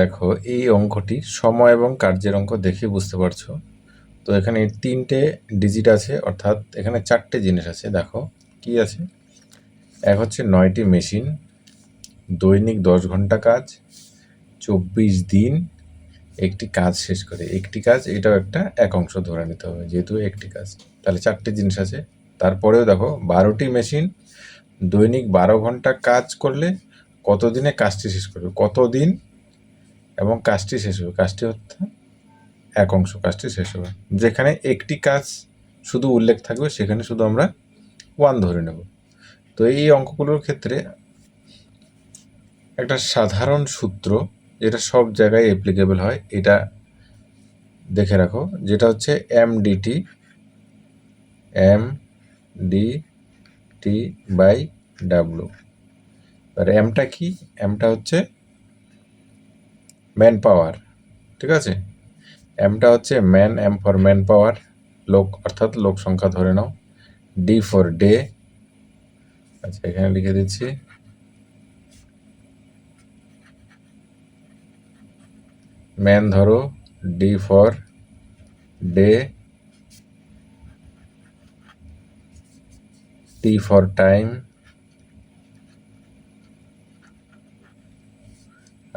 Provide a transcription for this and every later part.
দেখো, এই অঙ্কটি সময় এবং কার্যের অঙ্ক দেখে বুঝতে পারছ। তো এখানে তিনটে ডিজিট আছে, অর্থাৎ এখানে চারটে জিনিস আছে, দেখো কি আছে। এক হচ্ছে নয়টি মেশিন দৈনিক দশ ঘণ্টা কাজ, চব্বিশ দিন, একটি কাজ শেষ করে। একটি কাজ, এটাও একটা এক অংশ ধরে নিতে হবে, যেহেতু একটি কাজ। তাহলে চারটে জিনিস আছে। তারপরেও দেখো, বারোটি মেশিন দৈনিক বারো ঘণ্টা কাজ করলে কত দিনে কাজটি শেষ করবে? কত দিন এবং কাজটি শেষ হবে। কাজটি হচ্ছে এক অংশ, কাজটি শেষ হবে। যেখানে একটি কাজ শুধু উল্লেখ থাকবে, সেখানে শুধু আমরা ওয়ান ধরে নেব। তো এই অঙ্কগুলোর ক্ষেত্রে একটা সাধারণ সূত্র, যেটা সব জায়গায় অ্যাপ্লিকেবল হয়, এটা দেখে রাখো। যেটা হচ্ছে M DT M D T by W R এমটা কি? এমটা হচ্ছে ম্যান পাওয়ার ঠিক আছে? এমটা হচ্ছে man M for man power লোক অর্থাৎ লোক সংখ্যা ধরে নাও। ডি ফর ডে আচ্ছা এখানে লিখে দিচ্ছি। ম্যান ধরো D for day T for time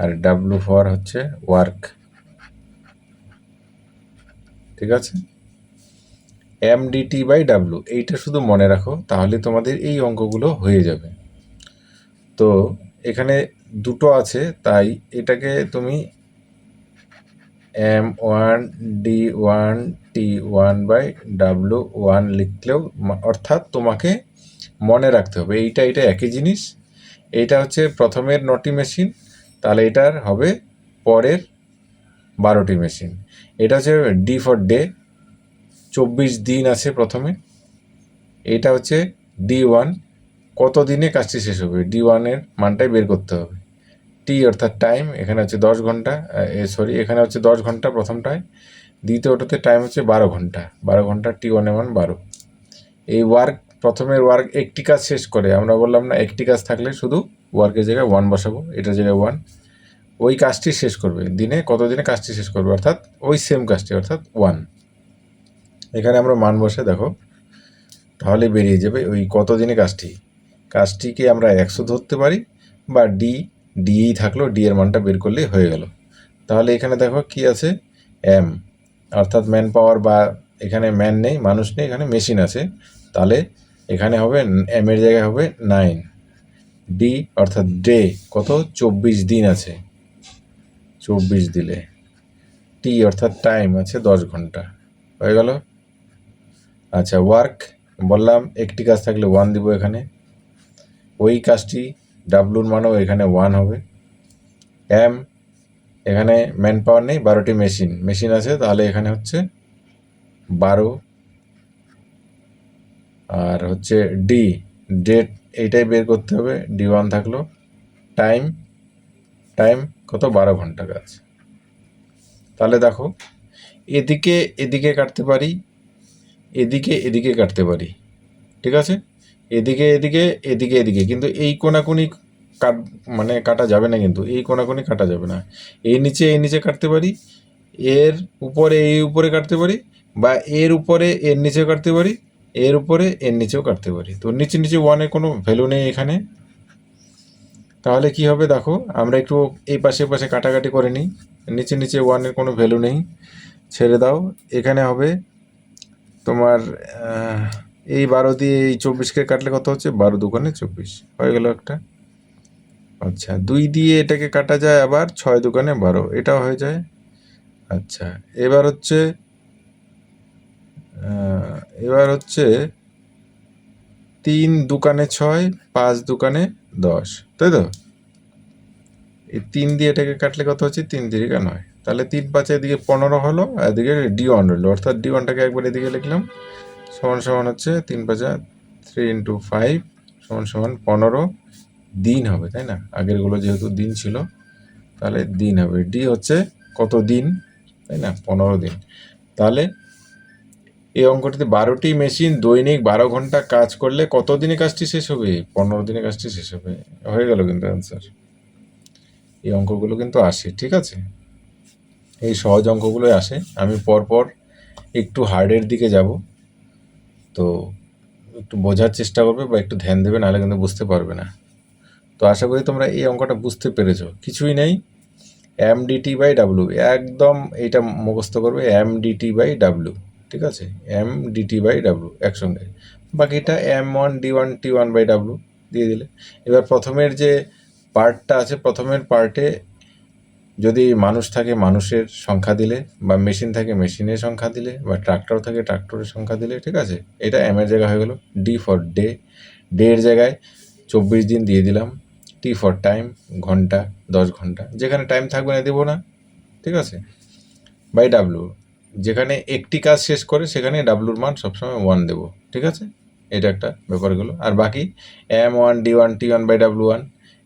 R W for হচ্ছে ওয়ার্ক ঠিক আছে? এম ডিটি বাই ডাব্লু এইটা শুধু মনে রাখো, তাহলে তোমাদের এই অঙ্কগুলো হয়ে যাবে। তো এখানে দুটো আছে, তাই এটাকে তুমি M one D one T one by W one লিখলেও অর্থাৎ তোমাকে মনে রাখতে হবে, এইটা এটা একই জিনিস। এইটা হচ্ছে প্রথমের নটি মেশিন তাহলে এটার হবে পরের বারোটি মেশিন এটা হচ্ছে ডি ফর ডে চব্বিশ দিন আছে প্রথমে। এটা হচ্ছে ডি ওয়ান কত দিনে কাজটি শেষ হবে? ডি ওয়ানের মানটাই বের করতে হবে। টি অর্থাৎ টাইম এখানে হচ্ছে দশ ঘণ্টা সরি এখানে হচ্ছে দশ ঘণ্টা প্রথমটায়। দ্বিতীয়টাতে টাইম হচ্ছে বারো ঘণ্টা। বারো ঘণ্টা টি ওয়ানের মান বারো। এই ওয়ার্ক প্রথমের ওয়ার্ক একটি কাজ শেষ করে। আমরা বললাম না, একটি কাজ থাকলে শুধু ওয়ার্কের জায়গায় ওয়ান বসাবো, এটার জায়গায় ওয়ান ওই কাজটি শেষ করবে। দিনে কত দিনে কাজটি শেষ করবে? অর্থাৎ ওই সেম কাজটি, অর্থাৎ ওয়ান এখানে আমরা মান বসে, দেখো, তাহলে বেরিয়ে যাবে ওই কত দিনে কাজটি। কাজটিকে আমরা একশো ধরতে পারি, বা ডি ডিই থাকল ডি এর মানটা বের করলেই হয়ে গেল। তাহলে এখানে দেখো কি আছে? এম অর্থাৎ ম্যান পাওয়ার বা এখানে ম্যান নেই, মানুষ নেই, এখানে মেশিন আছে। তাহলে এখানে হবে এম এর জায়গায় হবে নাইন ডি অর্থাৎ ডে কত? চব্বিশ দিন আছে। চব্বিশ দিলে। টি অর্থাৎ টাইম আছে দশ ঘণ্টা। হয়ে গেল? আচ্ছা ওয়ার্ক বললাম একটি কাজ থাকলে ওয়ান দিব এখানে। ওই কাজটি ডাব্লুর মানও এখানে ওয়ান হবে। এম এখানে ম্যান পাওয়ার নেই, বারোটি মেশিন মেশিন আছে, তাহলে এখানে হচ্ছে বারো। আর হচ্ছে ডি ডেট এইটাই বের করতে হবে ডি ওয়ান থাকল। টাইম টাইম কত? বারো ঘণ্টা কাজ। তাহলে দেখো, এদিকে এদিকে কাটতে পারি, এদিকে এদিকে কাটতে পারি, ঠিক আছে? এদিকে এদিকে এদিকে এদিকে, কিন্তু এই কোনাকুনি কাট মানে কাটা যাবে না কিন্তু, এই কোনাকুনি কাটা যাবে না। এই নিচে এই নিচে কাটতে পারি, এর উপরে, এই উপরে কাটতে পারি, বা এর উপরে, এর নিচে কাটতে পারি এর উপরে, এর নিচেও কাটতে পারি। তো নিচে নিচে ওয়ানের কোনো ভ্যালু নেই এখানে। তাহলে কি হবে দেখো, আমরা একটু এই পাশে পাশে কাটাকাটি করে নিই। নিচে নিচে ওয়ানের কোনো ভ্যালু নেই। ছেড়ে দাও। এখানে হবে তোমার এই বারো দিয়ে এই চব্বিশকে কাটলে কত হচ্ছে? বারো দোকানে চব্বিশ। হয়ে গেল একটা। আচ্ছা দুই দিয়ে এটাকে কাটা যায় আবার ছয় দোকানে বারো। এটাও হয়ে যায়। আচ্ছা এবার হচ্ছে এবার হচ্ছে তিন দোকানে ছয়, পাঁচ দোকানে দশ, তাই তো? এই তিন দিয়ে এটাকে কাটলে কত হচ্ছে? তিন তিরিকা নয়। তাহলে তিন পাঁচে এদিকে পনেরো হলো এদিকে ডি ওয়ান রইল। অর্থাৎ ডি ওয়ানটাকে একবার এদিকে লিখলাম। সমান সমান হচ্ছে তিন পাঁচা থ্রি ইন্টু ফাইভ সমান সমান পনেরো দিন হবে, তাই না? আগেরগুলো যেহেতু দিন ছিল, তাহলে দিন হবে। ডি হচ্ছে কত দিন? তাই না? পনেরো দিন। তাহলে এই অঙ্কটিতে বারোটি মেশিন দৈনিক বারো ঘণ্টা কাজ করলে কত দিনে কাজটি শেষ হবে? পনেরো দিনে কাজটি শেষ হবে। হয়ে গেল কিন্তু অ্যান্সার এই অঙ্কগুলো কিন্তু আসে, ঠিক আছে? এই সহজ অঙ্কগুলোই আসে। আমি পরপর একটু হার্ডের দিকে যাব। তো একটু বোঝার চেষ্টা করবে বা একটু ধ্যান দেবে, নাহলে কিন্তু বুঝতে পারবে না। তো আশা করি তোমরা এই অঙ্কটা বুঝতে পেরেছ। কিছুই নেই। এম ডিটি বাই ডাব্লু একদম এটা মুখস্থ করবে। এম ডিটি বাই ডাব্লু ঠিক আছে? এম ডিটি বাই ডাব্লু একসঙ্গে। বাকিটা M one D one T one by W দিয়ে দিলে। এবার প্রথমের যে পার্টটা আছে, প্রথমের পার্টে যদি মানুষ থাকে, মানুষের সংখ্যা দিলে বা মেশিন থাকে মেশিনের সংখ্যা দিলে বা ট্রাক্টর থাকে ট্রাক্টরের সংখ্যা দিলে, ঠিক আছে? এটা এম এর জায়গা হয়ে গেল। ডি ফর ডে ডে এর জায়গায় চব্বিশ দিন দিয়ে দিলাম। টি ফর টাইম ঘণ্টা, দশ ঘণ্টা। যেখানে টাইম থাকবে না, দেবো না। ঠিক আছে? বাই ডাব্লু যেখানে একটি কাজ শেষ করে, সেখানে ডাব্লুর মান সবসময় ওয়ান দেবো। ঠিক আছে? এটা একটা ব্যাপারগুলো আর বাকি M one D one T one by W one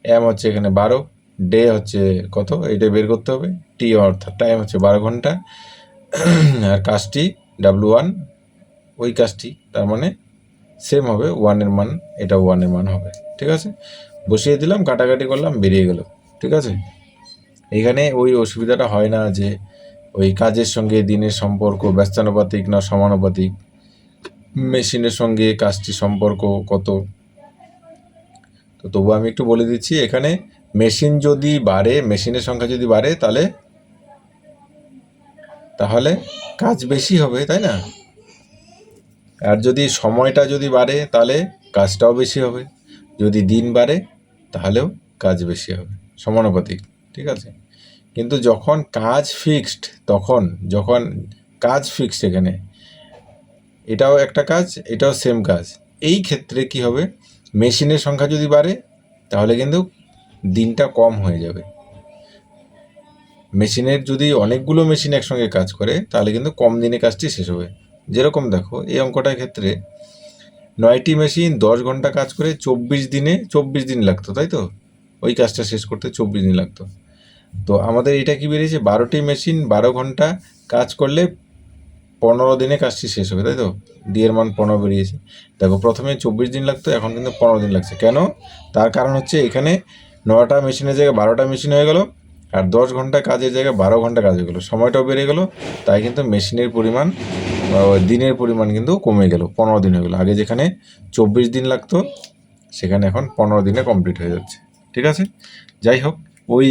M হচ্ছে এখানে বারো ডে হচ্ছে কত? এটা বের করতে হবে। টি অর্থাৎ টাইম হচ্ছে বারো ঘণ্টা। আর কাজটি ডাব্লু ওয়ান ওই কাজটি, তার মানে সেম হবে ওয়ানের মান, এটা ওয়ানের মান হবে। ঠিক আছে? বসিয়ে দিলাম, কাটাকাটি করলাম, বেরিয়ে গেল। ঠিক আছে? এখানে ওই অসুবিধাটা হয় না যে ওই কাজের সঙ্গে দিনের সম্পর্ক, ব্যস্তানুপাতিক না সমানুপাতিক? মেশিনের সঙ্গে কাজটি সম্পর্ক কত? তো তবু আমি একটু বলে দিচ্ছি, এখানে মেশিন যদি বাড়ে, মেশিনের সংখ্যা যদি বাড়ে, তাহলে তাহলে কাজ বেশি হবে, তাই না? আর যদি সময়টা যদি বাড়ে, তাহলে কাজটাও বেশি হবে। যদি দিন বাড়ে, তাহলেও কাজ বেশি হবে। সমানুপাতিক, ঠিক আছে? কিন্তু যখন কাজ ফিক্সড, তখন, যখন কাজ ফিক্সড এখানে, এটাও একটা কাজ, এটাও সেম কাজ। এই ক্ষেত্রে কি হবে? মেশিনের সংখ্যা যদি বাড়ে, তাহলে কিন্তু দিনটা কম হয়ে যাবে। মেশিনের যদি অনেকগুলো মেশিন একসঙ্গে কাজ করে, তাহলে কিন্তু কম দিনে কাজটি শেষ হবে। যেরকম দেখো, এই অঙ্কটার ক্ষেত্রে নয়টি মেশিন দশ ঘণ্টা কাজ করে চব্বিশ দিনে, চব্বিশ দিন লাগতো, তাই তো? ওই কাজটা শেষ করতে চব্বিশ দিন লাগতো। তো আমাদের এটা কি বেরিয়েছে? বারোটি মেশিন বারো ঘণ্টা কাজ করলে পনেরো দিনে কাজটি শেষ হবে, তাই তো? ডিএর মান পনেরো বেরিয়েছে। দেখো, প্রথমে চব্বিশ দিন লাগতো, এখন কিন্তু পনেরো দিন লাগছে। কেন? তার কারণ হচ্ছে এখানে নটা মেশিনের জায়গায় বারোটা মেশিন হয়ে গেল, আর দশ ঘণ্টা কাজের জায়গায় বারো ঘণ্টা কাজ হয়ে গেলো। সময়টাও বেড়ে গেলো, তাই কিন্তু মেশিনের পরিমাণ দিনের পরিমাণ কিন্তু কমে গেল, পনেরো দিন হয়ে গেলো। আগে যেখানে চব্বিশ দিন লাগতো, সেখানে এখন পনেরো দিনে কমপ্লিট হয়ে যাচ্ছে। ঠিক আছে? যাই হোক, ওই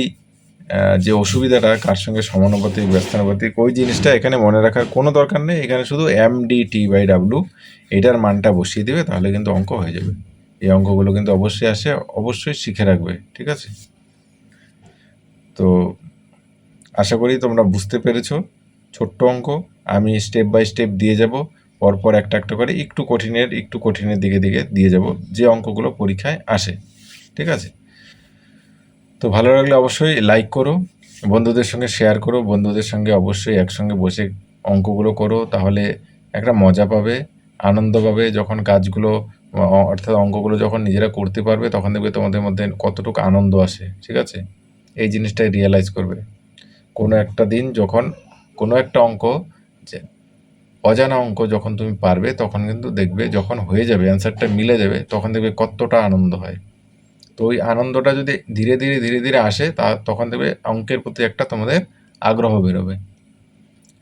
যে অসুবিধাটা, কার সঙ্গে সমানুপাতিক, ব্যস্তানুপাতিক, ওই জিনিসটা এখানে মনে রাখার কোনো দরকার নেই। এখানে শুধু M D T by W এটার মানটা বসিয়ে দিবে, তাহলে কিন্তু অঙ্ক হয়ে যাবে। এই অঙ্কগুলো কিন্তু অবশ্যই আসে, অবশ্যই শিখে রাখবে, ঠিক আছে? তো আশা করি তোমরা বুঝতে পেরেছ। ছোট্ট অঙ্ক, আমি স্টেপ বাই স্টেপ দিয়ে যাব, পরপর একটা একটা করে, একটু কঠিনের একটু কঠিনের দিকে দিকে দিয়ে যাব, যে অঙ্কগুলো পরীক্ষায় আসে, ঠিক আছে? তো ভালো লাগলে অবশ্যই লাইক করো, বন্ধুদের সঙ্গে শেয়ার করো, বন্ধুদের সঙ্গে অবশ্যই একসঙ্গে বসে অঙ্কগুলো করো, তাহলে একটা মজা পাবে, আনন্দ পাবে, যখন কাজগুলো অর্থাৎ অঙ্কগুলো যখন নিজেরা করতে পারবে, তখন দেখবে তোমাদের মধ্যে কতটুকু আনন্দ আসে, ঠিক আছে? এই জিনিসটাই রিয়েলাইজ করবে। কোনো একটা দিন যখন কোনো একটা অঙ্ক, যে অজানা অঙ্ক যখন তুমি পারবে, তখন কিন্তু দেখবে যখন হয়ে যাবে অ্যান্সারটা মিলে যাবে, তখন দেখবে কতটা আনন্দ হয়। তো ওই আনন্দটা যদি ধীরে ধীরে ধীরে ধীরে আসে, তা তখন দেখবে অঙ্কের প্রতি একটা তোমাদের আগ্রহ বেরোবে।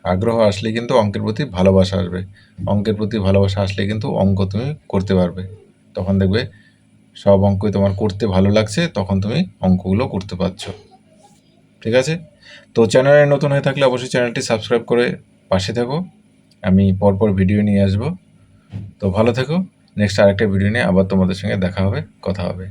আগ্রহ আসলে কিন্তু অঙ্কের প্রতি ভালোবাসা আসবে। অঙ্কের প্রতি ভালোবাসা আসলে কিন্তু অঙ্ক তুমি করতে পারবে। তখন দেখবে সব অঙ্কই তোমার করতে ভালো লাগছে, তখন তুমি অঙ্কগুলো করতে পারছ। ঠিক আছে? তো চ্যানেলে নতুন হয়ে থাকলে অবশ্যই চ্যানেলটি সাবস্ক্রাইব করে পাশে থেকো। আমি পরপর ভিডিও নিয়ে আসব। তো ভালো থেকো। নেক্সট আরেকটা ভিডিও নিয়ে আবার তোমাদের সঙ্গে দেখা হবে, কথা হবে।